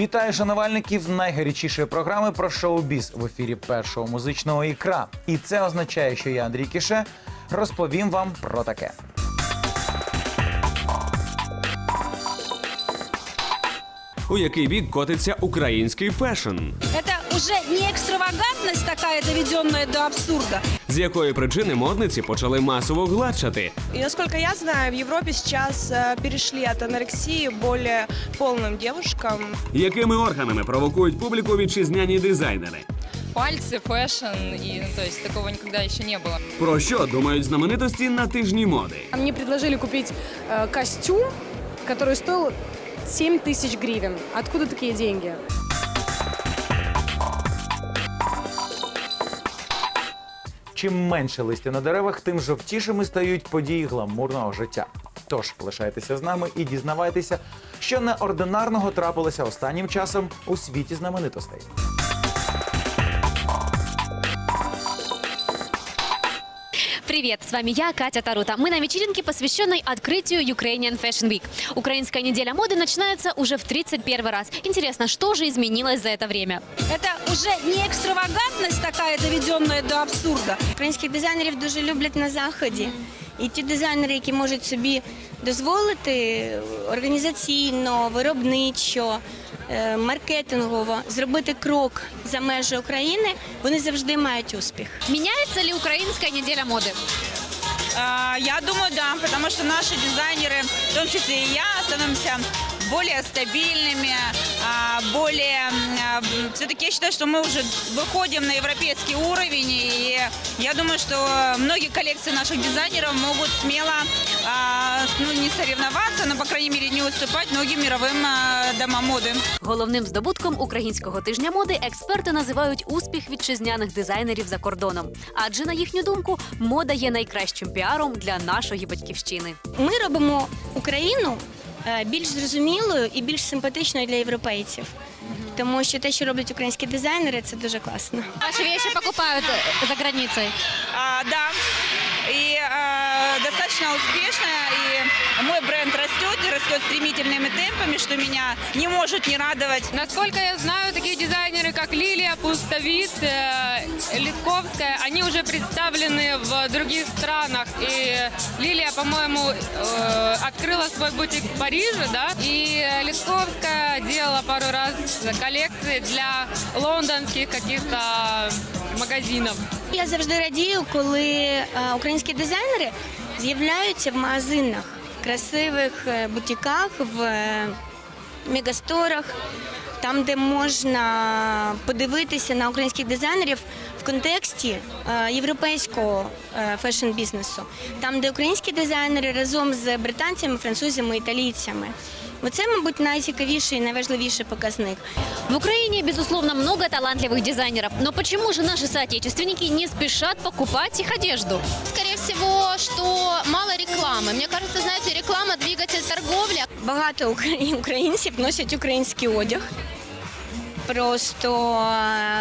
Вітаю шанувальників найгарячішої програми про шоу-біз в ефірі першого музичного ікра. І це означає, що я, Андрій Кіше, розповім вам про таке. У який бік котиться український фешн? Это уже не экстравагантность такая, доведенная до абсурда. З якої причини модниці почали масово гладшати? И насколько я знаю, в Европе сейчас э, перешли от анорексии к более полным девушкам. Якими органами провокують публіку вітчизняні дизайнери? пальцы, фэшн, и, ну, то есть такого никогда еще не было. Про що думають знаменитості на тижні моди? Мне предложили купить э, костюм, который стоил 7 тысяч гривен. Откуда такие деньги? Чим менше листя на деревах, тим жовтішими стають події гламурного життя. Тож лишайтеся з нами і дізнавайтеся, що неординарного трапилося останнім часом у світі знаменитостей. Привет, с вами я, Катя Тарута. Мы на вечеринке, посвященной открытию Ukrainian Fashion Week. Украинская неделя моды начинается уже в 31 раз. Интересно, что же изменилось за это время? Это уже не экстравагантность такая, доведенная до абсурда. Українських дизайнерів дуже люблять на заході. І ті дизайнери, які можуть собі дозволити організаційно, виробничо, е, маркетингово зробити крок за межі України, вони завжди мають успіх. Міняється ли українська неділя моди? Я думаю, да, потому что наши дизайнеры, в том числе и я, становимся более стабильными, а, более... Все-таки я считаю, что мы уже выходим на европейский уровень, и я думаю, что многие коллекции наших дизайнеров могут смело, а, ну, не соревноваться, но, по крайней мере, не уступать многим мировым а, домам моды. Головним здобутком українського тижня моди експерти називають успіх вітчизняних дизайнерів за кордоном. Адже на їхню думку, мода є найкращим піаром для нашої батьківщини. Ми робимо Україну е, більш зрозумілою і більш симпатичною для європейців. Тому що те, що роблять українські дизайнери, це дуже класно. Ваші віші покупають за границею? А, да, І достаточно успешно, и мой бренд растет, и растет стремительными темпами, что меня не может не радовать. Насколько я знаю, такие дизайнеры, как Лилия Пустовит, э, Литковская, они уже представлены в других странах. И Лилия, по-моему, э, открыла свой бутик в Париже, да? И Литковская делала пару раз коллекции для лондонских каких-то магазинов. Я завжди радію, коли е, українські дизайнери з'являються в магазинах, в красивих е, бутіках, в е, мегасторах, там, де можна подивитися на українських дизайнерів в контексті європейського фешн-бізнесу, там, де українські дизайнери разом з британцями, французами, італійцями. Оце, мабуть, найцікавіший і найважливіший показник. В Украине, безусловно, много талантливых дизайнеров. Но почему же наши соотечественники не спешат покупать их одежду? Скорее всего, что мало рекламы. Мне кажется, знаете, реклама – двигатель торговли. Багато українців носять український одяг. Просто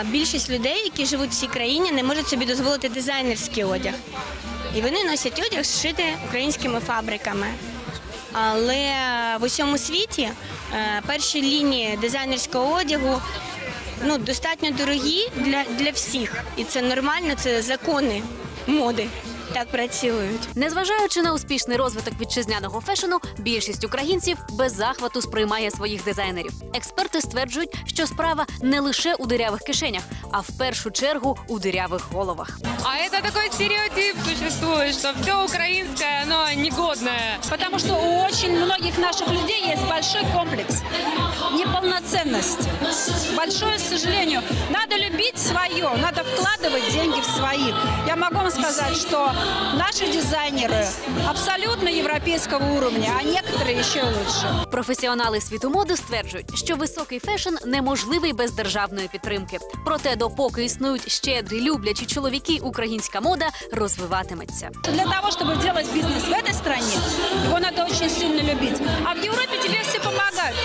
е, більшість людей, які живуть в цій країні, не можуть собі дозволити дизайнерський одяг. І вони носять одяг, зшитий українськими фабриками. Але в усьому світі е, перші лінії дизайнерського одягу ну, достатньо дорогі для, для всіх. І це нормально, це закони моди так працюють. Незважаючи на успішний розвиток вітчизняного фешену, більшість українців без захвату сприймає своїх дизайнерів. Експерти стверджують, що справа не лише у дирявих кишенях, а в першу чергу у дирявих головах. А это такой стереотип существует, что все украинское, оно негодное. Потому что у очень многих наших людей есть большой комплекс неполноценности. Большое к сожалению. Надо любить свое, надо вкладывать деньги в своих. Я могу вам сказать, что наши дизайнеры абсолютно европейского уровня, а некоторые еще лучше. Професіонали світу моди стверджують, що високий фешн неможливий без державної підтримки. Проте, допоки існують щедрі, люблячі чоловіки, українська мода розвиватиметься. Для того, чтобы делать бизнес в этой стране, его надо очень сильно любить. А в Европе тебе все помогают.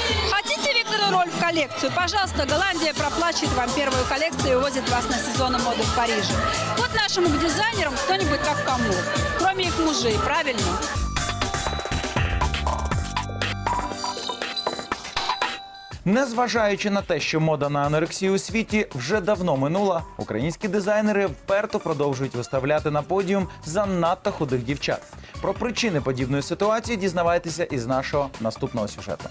Хотите в коллекцию? Пожалуйста, Голландия проплачивает вам первую коллекцию и увозит вас на сезоны моды в Париже. Вот нашим дизайнерам кто-нибудь как помог. Кроме их мужей, правильно? Незважаючи на те, що мода на анорексію у світі вже давно минула, українські дизайнери вперто продовжують виставляти на подіум занадто худих дівчат. Про причини подібної ситуації дізнавайтеся із нашого наступного сюжету.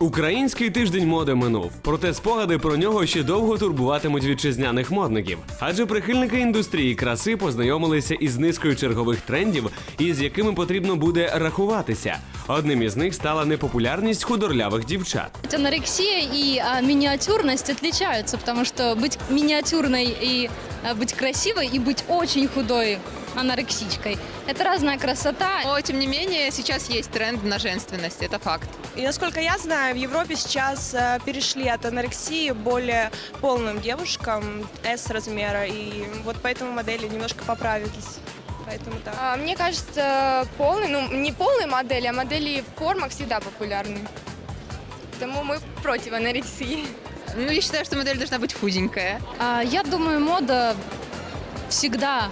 Український тиждень моди минув, проте спогади про нього ще довго турбуватимуть вітчизняних модників. Адже прихильники індустрії краси познайомилися із низкою чергових трендів, із якими потрібно буде рахуватися. Одним із них стала непопулярність худорлявих дівчат. Анорексия и а, миниатюрность отличаются, потому что быть миниатюрной и а, быть красивой, и быть очень худой анорексичкой – это разная красота. Но, тем не менее, сейчас есть тренд на женственность, это факт. И насколько я знаю, в Европе сейчас э, перешли от анорексии более полным девушкам S размера, и вот поэтому модели немножко поправились. Поэтому так. А, Мне кажется, полный, ну не полные модели, а модели в формах всегда популярны. Потому мы против анорексии. Ну, я считаю, что модель должна быть худенькая. А, Я думаю, мода всегда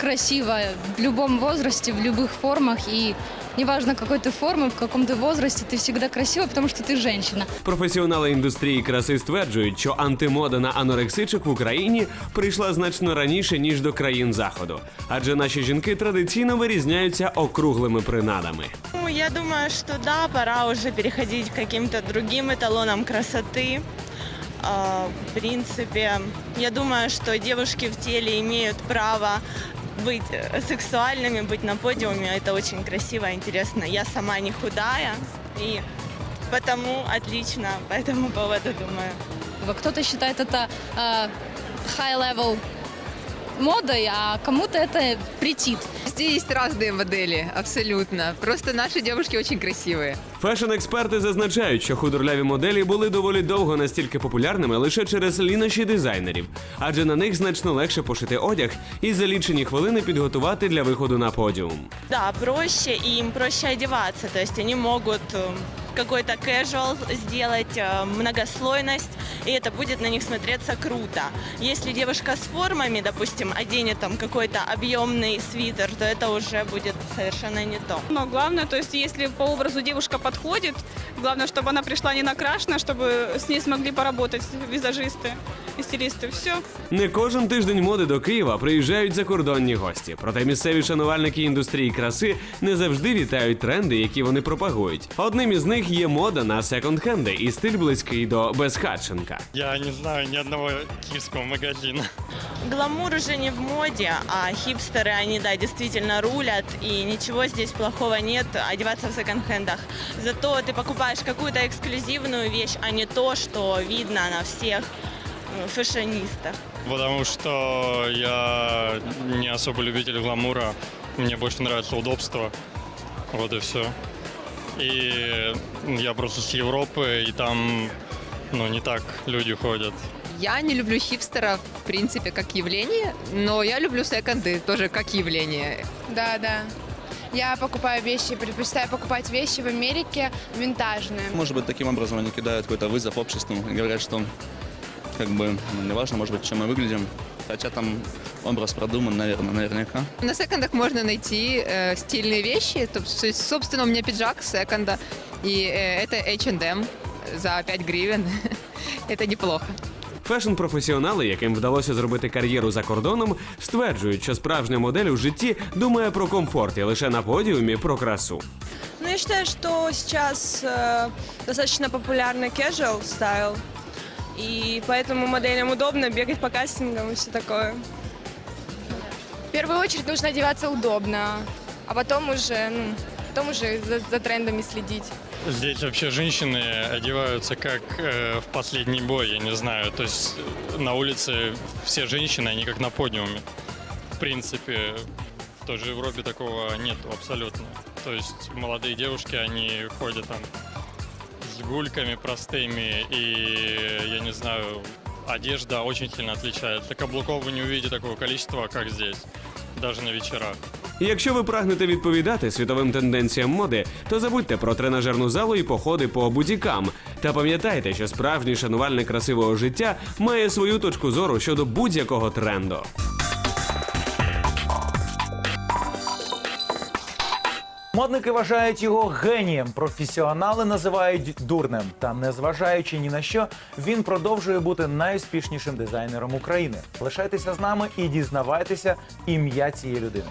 красивая в любом возрасте, в любых формах. И неважно, какой ты формы, в каком ты возрасте, ты всегда красива, потому что ты женщина. Професіонали індустрії краси стверджують, що антимода на анорексичок в Україні прийшла значно раніше ніж до країн заходу, адже наші жінки традиційно вирізняються округлими принадами. Ну, я думаю, что да, пора уже переходить к каким-то другим эталонам красоты. А, В принципе, я думаю, что девушки в теле имеют право быть э, сексуальными, быть на подиуме. Это очень красиво, интересно. Я сама не худая, и потому отлично по этому поводу думаю. Кто-то считает это а, high-level модой, а кому-то это претит. Здесь есть разные модели, абсолютно. Просто наши девушки очень красивые. Фешн-експерти зазначають, що худорляві моделі були доволі довго настільки популярними лише через лінощі дизайнерів, адже на них значно легше пошити одяг і за лічені хвилини підготувати для виходу на подіум. Да, проще, і їм проще одягатися, То вони они могут э, какой-то casual сделать, э, многослойность, и это будет на них смотреться круто. Если девушка с формами, допустим, оденет там какой-то объемный свитер, то это уже будет совершенно не то. Но главное, то есть если по образу девушка подходит, главное, чтобы она пришла не накрашена, чтобы с ней смогли поработать визажисты и стилисты. Все. Не кожен тиждень моди до Києва приїжджають закордонні гості. Проте місцеві шанувальники індустрії краси не завжди вітають тренди, які вони пропагують. Одним із них є мода на секонд-хенди і стиль близький до безхатченка. Я не знаю ни одного киевского магазина. Гламур уже не в моде, а хипстеры, они, да, действительно рулят, и ничего здесь плохого нет одеваться в секонд-хендах. Зато ты покупаешь какую-то эксклюзивную вещь, а не то, что видно на всех э, фэшонистах. Потому что я не особо любитель гламура. Мне больше нравится удобство. Вот и все. И я просто с Европы, и там ну, не так люди ходят. Я не люблю хипстеров, в принципе, как явление, но я люблю секонды тоже как явление. Да, да. Я покупаю вещи, предпочитаю покупать вещи в Америке винтажные. Может быть, таким образом они кидают какой-то вызов обществу и говорят, что как бы ну, неважно, может быть, чем мы выглядим. Хотя там образ продуман, наверное, наверняка. На секондах можно найти э, стильные вещи. То то есть, собственно, у меня пиджак секонда, и э, это H&M за 5 гривен. это неплохо. Фешн-професіонали, яким вдалося зробити кар'єру за кордоном, стверджують, що справжня модель у житті думає про комфорт і лише на подіумі про красу. Ну, я считаю, что сейчас э, достаточно популярный casual стайл, И поэтому моделям удобно бегать по кастингам и все такое. В первую очередь нужно одеваться удобно, а потом уже, ну, потом уже за, за трендами следить. Здесь вообще женщины одеваются как э, в последний бой, я не знаю. То есть э, на улице все женщины, они как на подиуме. В принципе, в той же Европе такого нет абсолютно. То есть молодые девушки, они ходят там с гульками простыми, и, я не знаю, одежда очень сильно отличается. Каблуков вы не увидите такого количества, как здесь, даже на вечерах. Якщо ви прагнете відповідати світовим тенденціям моди, то забудьте про тренажерну залу і походи по бутікам. Та пам'ятайте, що справжній шанувальник красивого життя має свою точку зору щодо будь-якого тренду. Модники вважають його генієм, професіонали називають дурнем. Та незважаючи ні на що, він продовжує бути найуспішнішим дизайнером України. Лишайтеся з нами і дізнавайтеся ім'я цієї людини.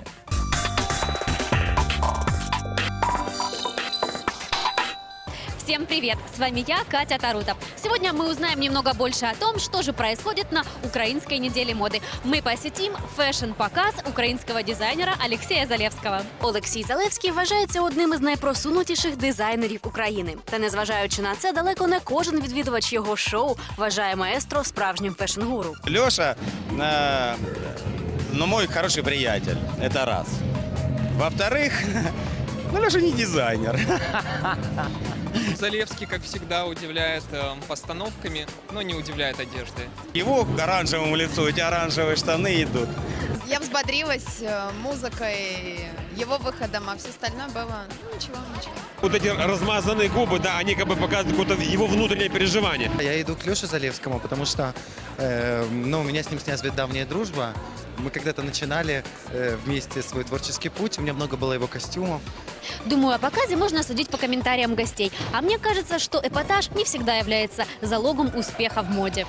Всем привет! С вами я, Катя Тарутов. Сегодня мы узнаем немного больше о том, что же происходит на Украинской неделе моды. Мы посетим фэшн-показ українського дизайнера Алексея Залевського. Олексій Залевський вважається одним із найпросунутіших дизайнерів України. Та незважаючи на це, далеко не кожен відвідувач його шоу вважає маестро справжнім фешн-гуру. Леша, э, ну, мой хороший приятель. Это раз. Во-вторых, ну, Леша не дизайнер. Залевский, как всегда, удивляет э, постановками, но не удивляет одеждой. Его к оранжевому лицу, эти оранжевые штаны идут. Я взбодрилась э, музыкой, его выходом, а все остальное было, ну, ничего, ничего. Вот эти размазанные губы, да, они как бы показывают какое-то его внутреннее переживание. Я иду к Леше Залевскому, потому что э, ну, у меня с ним связывает давняя дружба. Мы когда-то начинали э, вместе свой творческий путь, у меня много было его костюмов. Думаю, о показе можно судить по комментариям гостей. А мне кажется, что эпатаж не всегда является залогом успеха в моде.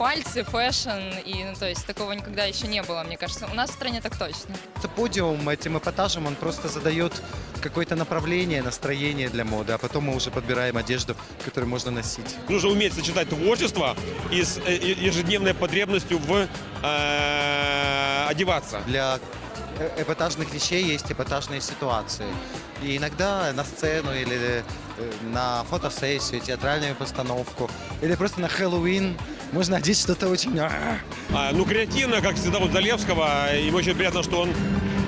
Пальцы, фэшн, и, ну, то есть такого никогда еще не было, мне кажется. У нас в стране так точно. Это подиум этим эпатажем, он просто задает какое-то направление, настроение для моды, а потом мы уже подбираем одежду, которую можно носить. Нужно уметь сочетать творчество и с э, и- ежедневной потребностью в э, одеваться. Для э- эпатажных вещей есть эпатажные ситуации. И иногда на сцену или э, на фотосессию, театральную постановку, или просто на Хэллоуин можно одеть что-то очень... а, А, ну, креативно, как всегда, вот Залевского. И очень приятно, что он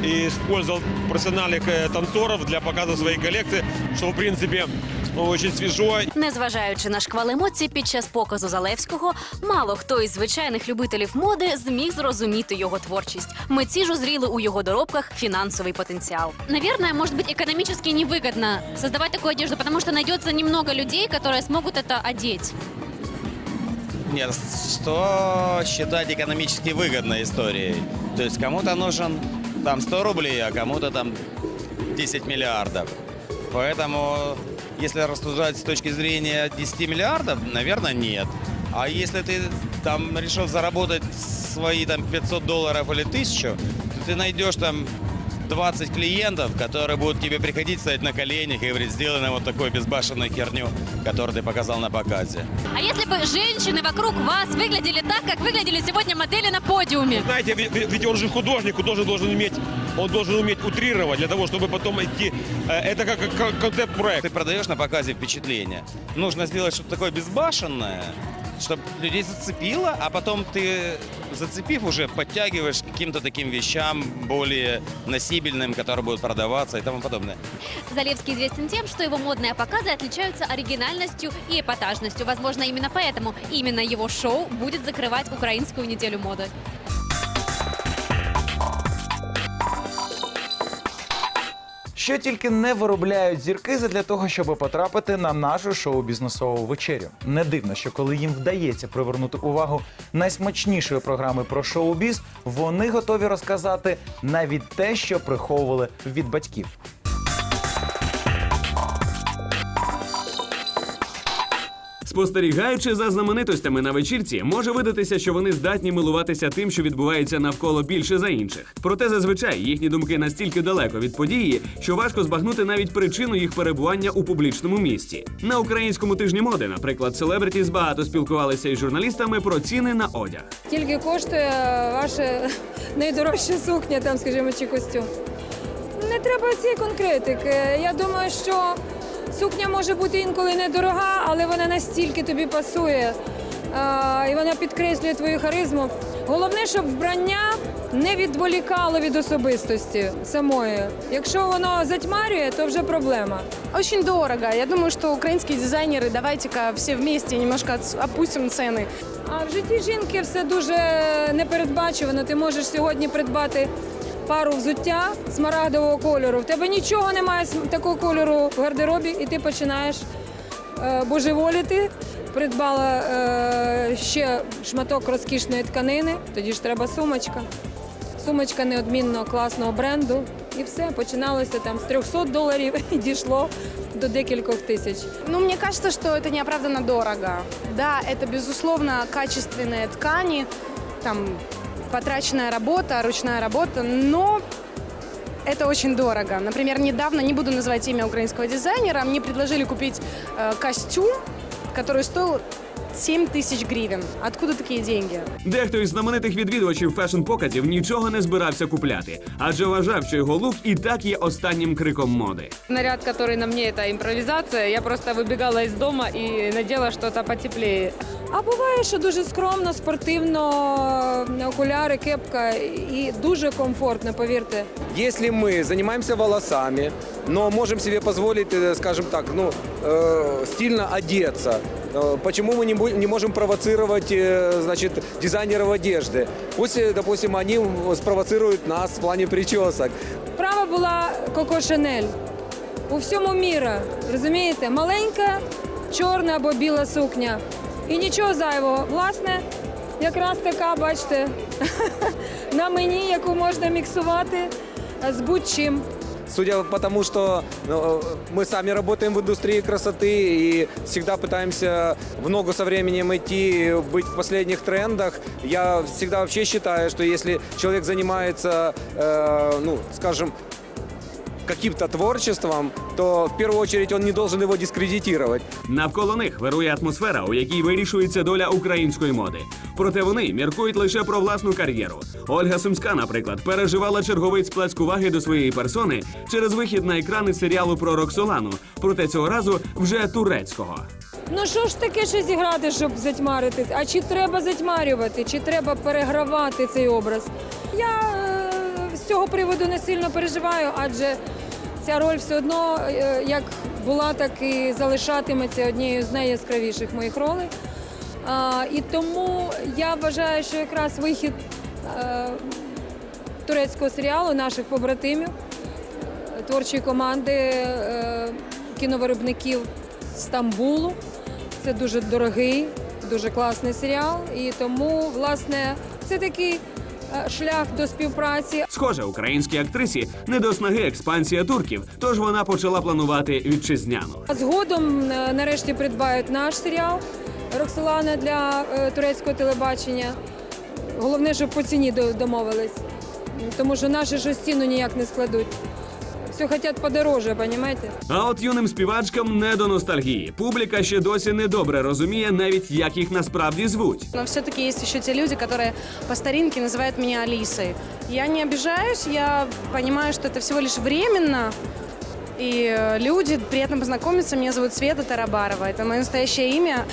использовал профессиональных э, танцоров для показа своей коллекции, что, в принципе, очень свежо. Незважаючи на шквал емоцій під час показу Залевського, мало хто із звичайних любителів моди зміг зрозуміти його творчість. Митці ж узріли у його доробках фінансовий потенціал. Наверное, может быть экономически невыгодно создавать такую одежду, потому что найдется немного людей, которые смогут это одеть. Нет, что считать экономически выгодной историей? То есть кому-то нужен там 100 рублей, а кому-то там 10 миллиардов. Поэтому, если рассуждать с точки зрения 10 миллиардов, наверное, нет. А если ты там решил заработать свои там 500 долларов или 1000, то ты найдешь там 20 клиентов, которые будут тебе приходить, стоять на коленях и говорить, сделай нам вот такую безбашенную херню, которую ты показал на показе. А если бы женщины вокруг вас выглядели так, как выглядели сегодня модели на подиуме? Знаете, ведь ведь он же художник, художник должен уметь, он должен уметь утрировать для того, чтобы потом идти. э, Это как, как концепт-проект. Ты продаешь на показе впечатление. Нужно сделать что-то такое безбашенное, чтобы людей зацепило, а потом ты, зацепив, уже подтягиваешь к каким-то таким вещам более носибельным, которые будут продаваться и тому подобное. Залевский известен тем, что его модные показы отличаются оригинальностью и эпатажностью. Возможно, именно поэтому именно его шоу будет закрывать украинскую неделю моды. Що тільки не виробляють зірки задля того, щоб потрапити на нашу шоу-бізнесову вечерю. Не дивно, що коли їм вдається привернути увагу найсмачнішої програми про шоу-біз, вони готові розказати навіть те, що приховували від батьків. Спостерігаючи за знаменитостями на вечірці, може видатися, що вони здатні милуватися тим, що відбувається навколо більше за інших. Проте зазвичай їхні думки настільки далеко від події, що важко збагнути навіть причину їх перебування у публічному місці. На українському тижні моди, наприклад, селебритіс багато спілкувалися із журналістами про ціни на одяг. Скільки коштує ваша найдорожча сукня, там, скажімо, чи костюм? Не треба цієї конкретики. Я думаю, що сукня може бути інколи недорога, але вона настільки тобі пасує і вона підкреслює твою харизму. Головне, щоб вбрання не відволікало від особистості самої. Якщо воно затьмарює, то вже проблема. Очень дорого. Я думаю, что украинские дизайнеры, давайте-ка все вместе немножко отс- опустим цены. А в житті жінки все дуже непередбачувано. Ти можеш сьогодні придбати пару взуття смарагдового кольору. В тебе нічого немає см- такого кольору в гардеробі, і ти починаєш е, божеволіти. Придбала е, ще шматок розкішної тканини, тоді ж треба сумочка. Сумочка неодмінно класного бренду. І все, починалося там з 300 доларів і дійшло до декількох тисяч. Ну, мне кажется, что это неоправданно дорого. Да, это, безусловно, качественные ткани, там, потраченная работа, ручная работа, но это очень дорого. Например, недавно, не буду называть имя украинского дизайнера, мне предложили купить э, костюм, который стоил 7 тысяч гривен. Откуда такие деньги? Дехто із знаменитих відвідувачів фешн-показів нічого не збирався купляти, адже вважав, що його лук і так є останнім криком моди. Наряд, который на мне, это импровизация. Я просто выбегала из дома и надела что-то потеплее. А буває, що дуже скромно, спортивно, окуляри, кепка і дуже комфортно, повірте. Если мы занимаемся волосами, но можем себе позволить, э, скажем так, ну, э, стильно одеться, э, почему мы не, бу- не можем провоцировать, э, значит, дизайнеров одежды? Пусть, э, допустим, они спровоцируют нас в плане причесок. Права була Коко Шанель у всьому міра. Розумієте? Маленька чорна або біла сукня. І нічого зайвого. Власне, якраз така, бачите, на мені, яку можна міксувати з будь-чим. Судя по тому, что ну, мы сами работаем в индустрии красоты и всегда пытаемся в ногу со временем идти, быть в последних трендах, я всегда вообще считаю, что если человек занимается, э, ну, скажем, каким-то творчеством, то в первую очередь он не должен его дискредитировать. Навколо них вирує атмосфера, у якій вирішується доля української моди. Проте вони міркують лише про власну кар'єру. Ольга Сумська, наприклад, переживала черговий сплеск уваги до своєї персони через вихід на екрани серіалу про Роксолану, проте цього разу вже турецького. Ну що ж таке ще зіграти, щоб затьмарити? А чи треба затьмарювати, чи треба перегравати цей образ? Я е, з цього приводу не сильно переживаю, адже ця роль все одно е, як була, так і залишатиметься однією з найяскравіших моїх ролей. І тому я вважаю, що якраз вихід е, турецького серіалу наших побратимів, е, творчої команди кіновиробників Стамбулу. Це дуже дорогий, дуже класний серіал. І тому, власне, це такий шлях до співпраці. Схоже, українській актрисі не до снаги експансія турків, тож вона почала планувати вітчизняну. Згодом е, нарешті придбають наш серіал Роксолана для е, турецького телебачення. Головне, щоб по ціні домовились, тому що наші ж ціну ніяк не складуть. Все хочуть подороже, розумієте? А от юним співачкам не до ностальгії. Публіка ще досі недобре розуміє навіть як їх насправді звуть. Но все-таки есть еще те люди, которые по старинке называют меня Алисой. Я не обижаюсь, я понимаю, что это всего лишь временно. И э, люди, приятно познакомиться, меня зовут Света Тарабарова, это мое настоящее имя.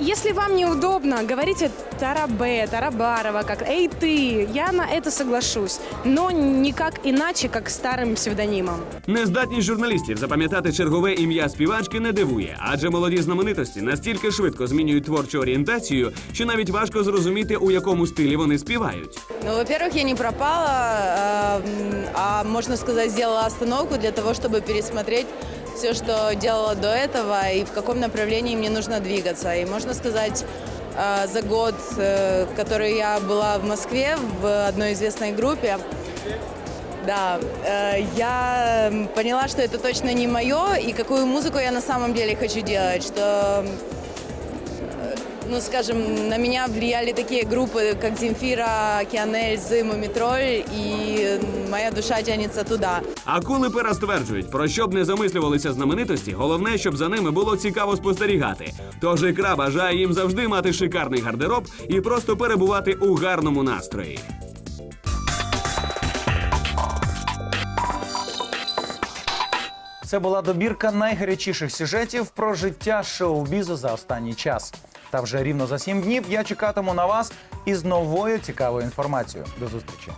Если вам неудобно, говорите Тарабе, Тарабарова, как «Эй, ты!» Я на это соглашусь, но никак иначе, как старым псевдонимом. Нездатність журналістів запам'ятати чергове ім'я співачки не дивує, адже молоді знаменитості настільки швидко змінюють творчу орієнтацію, що навіть важко зрозуміти, у якому стилі вони співають. Ну, во-первых, я не пропала, а, м, а можно сказать, сделала остановку для того, чтобы пересмотреть все, что делала до этого и в каком направлении мне нужно двигаться. И можно сказать, а, за год, э, в который я была в Москве в одной известной группе, да, э, я м, поняла, что это точно не мое, и какую музыку я на самом деле хочу делать, что э, ну, скажем, на меня влияли такие группы, как Земфира, Кианель, Зым и Метроль, и моя душа тянется туда. А кулипера стверджують, про що б не замислювалися знаменитості, головне, щоб за ними було цікаво спостерігати. Тож ікра бажає їм завжди мати шикарний гардероб і просто перебувати у гарному настрої. Це була добірка найгарячіших сюжетів про життя шоу-бізу за останній час. Та вже рівно за сім днів я чекатиму на вас із новою цікавою інформацією. До зустрічі.